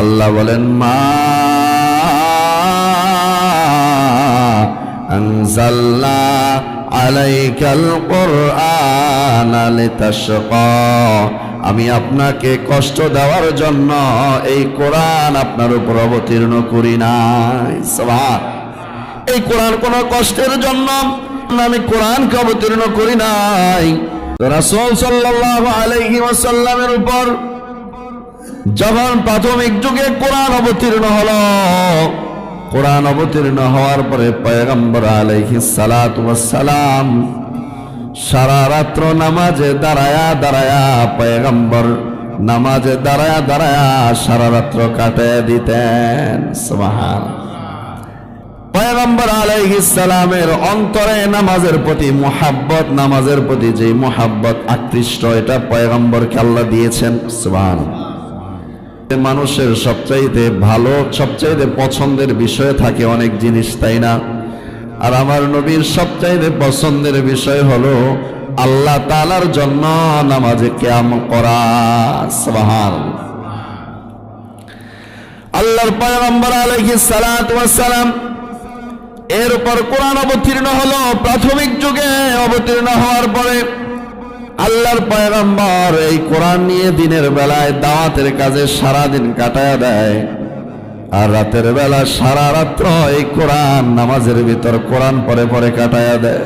আল্লাহ বলেন, মা আমি আপনাকে কষ্ট দেওয়ার জন্য এই কোরআন আপনার উপর অবতীর্ণ করি নাই। এই কোরআন কোনো কষ্টের জন্য আমি কোরআনকে অবতীর্ণ করি নাই। রাসূল সাল্লাহ আলাইহি ওয়াসাল্লামের উপর যখন প্রাথমিক যুগে কোরআন অবতীর্ণ হল। কোরআন অবতীর্ণ হওয়ার পরে পয়গম্বর ওয়াস সালাম সারা রাত্র নামাজে দাঁড়ায়া দাঁড়ায়া পয়গম্বর নামাজে দাঁড়ায়া দাঁড়ায়া সারা রাত্র কাটে দিতেন। সুবহান পয়গম্বর আলাইহিস সালামের অন্তরে নামাজের প্রতি মোহাব্বত, নামাজের প্রতি যে মোহাব্বত আকৃষ্ট, এটা পয়গম্বরকে আল্লাহ দিয়েছেন। সুবহান মানুষের সবচাইতে ভালো, সবচাইতে পছন্দের বিষয় থাকে অনেক জিনিস, তাই না? আর আমার নবীর সবচাইতে পছন্দের বিষয় হলো আল্লাহ তালার জন্য নামাজে ক্যাম করা। সুবহান আল্লাহর পয়গম্বর ওয়াস সালাম এর উপর কোরআন অবতীর্ণ হলো, প্রাথমিক যুগে অবতীর্ণ হওয়ার পরে আল্লাহর পয়গম্বর এই কোরআন নিয়ে দিনের বেলায় দাওয়াতের কাজে সারা দিন কাটায় দেয়। আর রাতের বেলা সারা রাত্র এই কোরআন নামাজের ভিতর কোরআন পরে পরে কাটায় দেয়।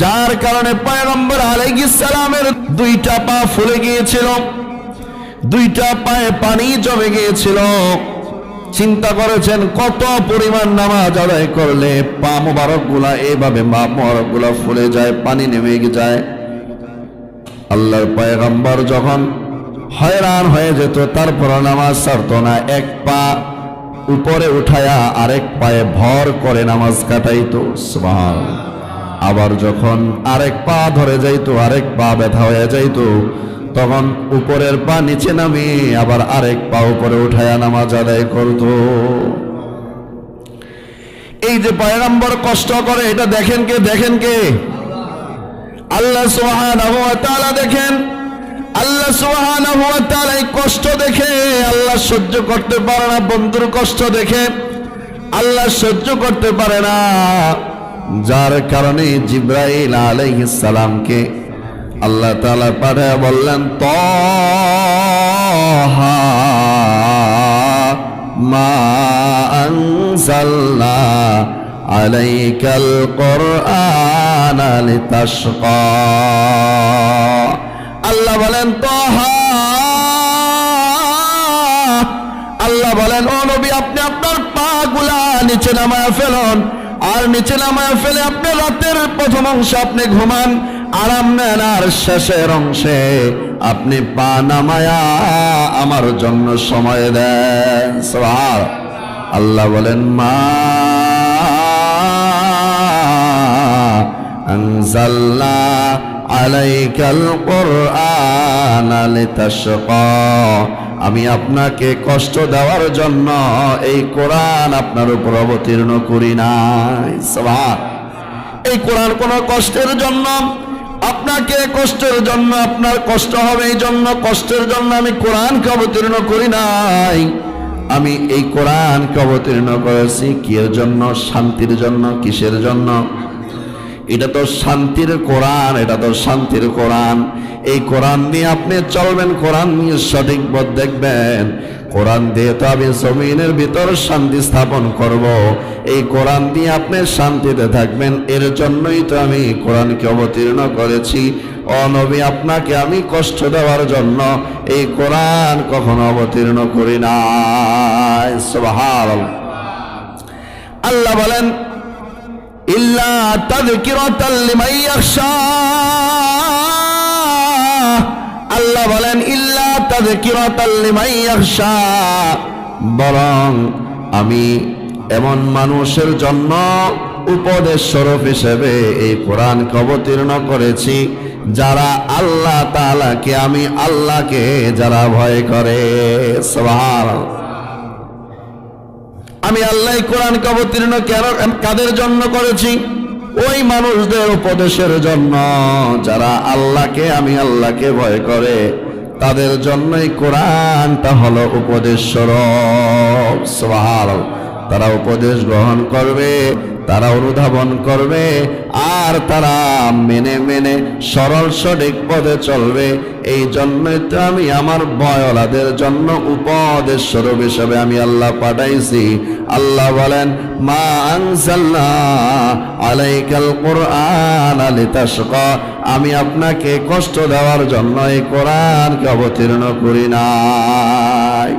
যার কারণে পয়গম্বর সালামের দুইটা পা ফুলে গিয়েছিল, দুইটা পায়ে পানি জমে গিয়েছিল। চিন্তা করেছেন, কত পরিমাণ নামাজ আদায় করলে পা মোবারকগুলা এইভাবে মা মোবারকগুলা ফুলে যায়, পানি নেমে যায়। আল্লাহর পয়গম্বর যখন হয়রান হয়ে যেত, তারপর নামাজ ছাড়তো না, এক পা উপরে উঠায়া আরেক পায়ে ভর করে নামাজ কাটাইতো, সুবহান। আবার যখন আরেক পা ধরে যাইতো, আরেক পা ব্যথা হয়ে যাইতো তখন উপরের পা নিচে নামে, আবার আরেক পা উপরে উঠায়া নামাজ আদায় করতো। এই যে পয়গম্বর কষ্ট করে এটা দেখেন কে দেখেন কে? আল্লাহ সোহান দেখেন। আল্লাহ সোহান কষ্ট দেখে আল্লাহ সহ্য করতে পারে না, বন্ধুর কষ্ট দেখে আল্লাহ সহ্য করতে পারে না। যার কারণে জিব্রাইল আলাইহিস সালামকে আল্লাহ তাআলা পাঠায় বললেন আনজালনা আলাইকাল কোরআন লিতাশকা। আল্লাহ বলেন, তহা আল্লাহ বলেন, ও নবী, আপনি আপনার পা গুলা নিচে নামায় ফেলুন, আর নিচে নামায় ফেলে আপনি রাতের প্রথম অংশে আপনি ঘুমান আরাম মেলার শেষের অংশে আপনি পা নামায়া আমার জন্য সময় দেন। আল্লাহ বলেন, মা আলাইকাল কোরআন আমি আপনাকে কষ্ট দেওয়ার জন্য এই কোরআন আপনার উপর অবতীর্ণ করি না এই কোরআন কোনো কষ্টের জন্য আপনাকে কষ্টের জন্য, আপনার কষ্ট হবে এই জন্য, কষ্টের জন্য আমি কোরআনকে অবতীর্ণ করি নাই। আমি এই কোরআনকে অবতীর্ণ করেছি কিয়ের জন্য, শান্তির জন্য, কিসের জন্য? এটা তো শান্তির কোরআন, এটা তো শান্তির কোরআন। এই কোরআন নিয়ে আপনি চলবেন, কোরআন নিয়ে সঠিক পথ দেখবেন। কোরআন দিয়ে তো আমি জমিনের ভিতর শান্তি স্থাপন করব। এই কোরআন দিয়ে আপনি শান্তিতে থাকবেন, এর জন্যই তো আমি কোরআনকে অবতীর্ণ করেছি। অনবী আপনাকে আমি কষ্ট দেওয়ার জন্য এই কোরআন কখনো অবতীর্ণ করি না আল্লাহ বলেন ইল্লা আল্লাহ বলেন বরং আমি এমন মানুষের জন্য উপদেশ স্বরূপ হিসেবে এই কোরআনকে অবতীর্ণ করেছি, যারা আল্লাহ তালাকে আমি আল্লাহকে যারা ভয় করে। সুবহানাল্লাহ। আমি আল্লাহ কোরআনকে অবতীর্ণ কাদের জন্য করেছি? ওই মানুষদের উপদেশের জন্য। যারা আল্লাহকে, আমি আল্লাহকে ভয় করে, তাদের জন্যই কোরআনটা হলো উপদেশ স্বরূপ। তারা উপদেশ গ্রহণ করবে, তারা অনুধাবন করবে, আর তারা মেনে মেনে সরল সঠিক পদে চলবে। এই জন্যই তো আমি আমার বয়লাদের জন্য উপদেশ স্বরূপ হিসেবে আমি আল্লাহ পাঠাইছি। আল্লাহ বলেন, মা আনসাল্লাহ আলাইকাল কোরআন লিতাশকা। আমি আপনাকে কষ্ট দেওয়ার জন্য এই কোরআনকে অবতীর্ণ করি নাই।